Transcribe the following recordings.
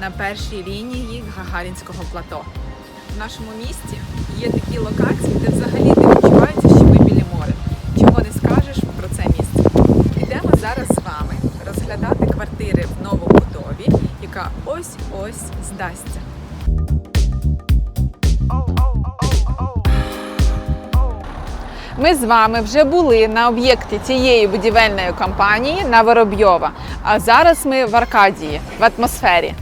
на першій лінії Гагарінського плато. В нашому місті є такі локації, де взагалі не відчувається, що ми біля моря. Чого не скажеш про це місце. Йдемо зараз з вами розглядати квартири в новобудові, яка ось-ось здасться. Ми з вами вже були на об'єкті цієї будівельної компанії на Воробйова. А зараз ми в Аркадії, в атмосфері.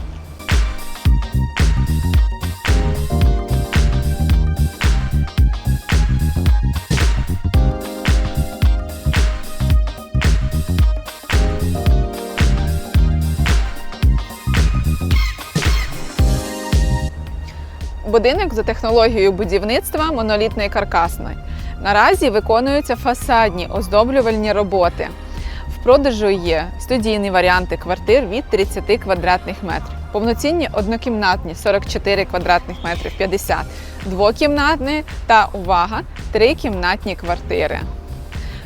Будинок за технологією будівництва монолітної каркасної. Наразі виконуються фасадні оздоблювальні роботи. В продажу є студійні варіанти квартир від 30 квадратних метрів. Повноцінні однокімнатні 44 квадратних метрів 50, двокімнатні та увага, трикімнатні квартири.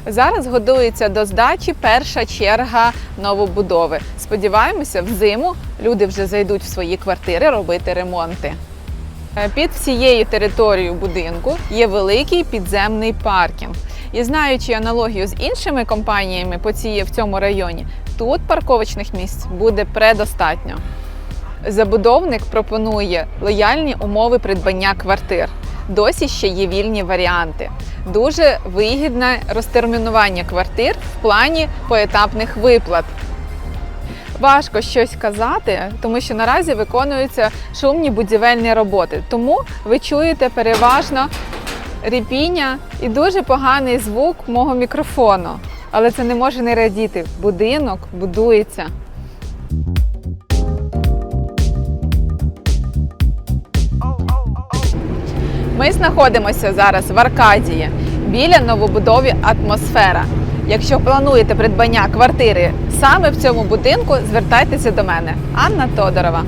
Зараз годується до здачі перша черга новобудови. Сподіваємося, взиму люди вже зайдуть в свої квартири робити ремонти. Е, Під всією територією будинку є великий підземний паркінг. І знаючи аналогію з іншими компаніями по цій, в цьому районі, тут парковочних місць буде предостатньо. Забудовник пропонує лояльні умови придбання квартир. Досі ще є вільні варіанти. Дуже вигідне розтермінування квартир в плані поетапних виплат. Важко щось казати, тому що наразі виконуються шумні будівельні роботи. Тому ви чуєте переважно ріпіння і дуже поганий звук мого мікрофону. Але це не може не радіти. Будинок будується. Ми знаходимося зараз в Аркадії біля новобудові атмосфера. Якщо плануєте придбання квартири саме в цьому будинку, звертайтеся до мене. Анна Тодорова.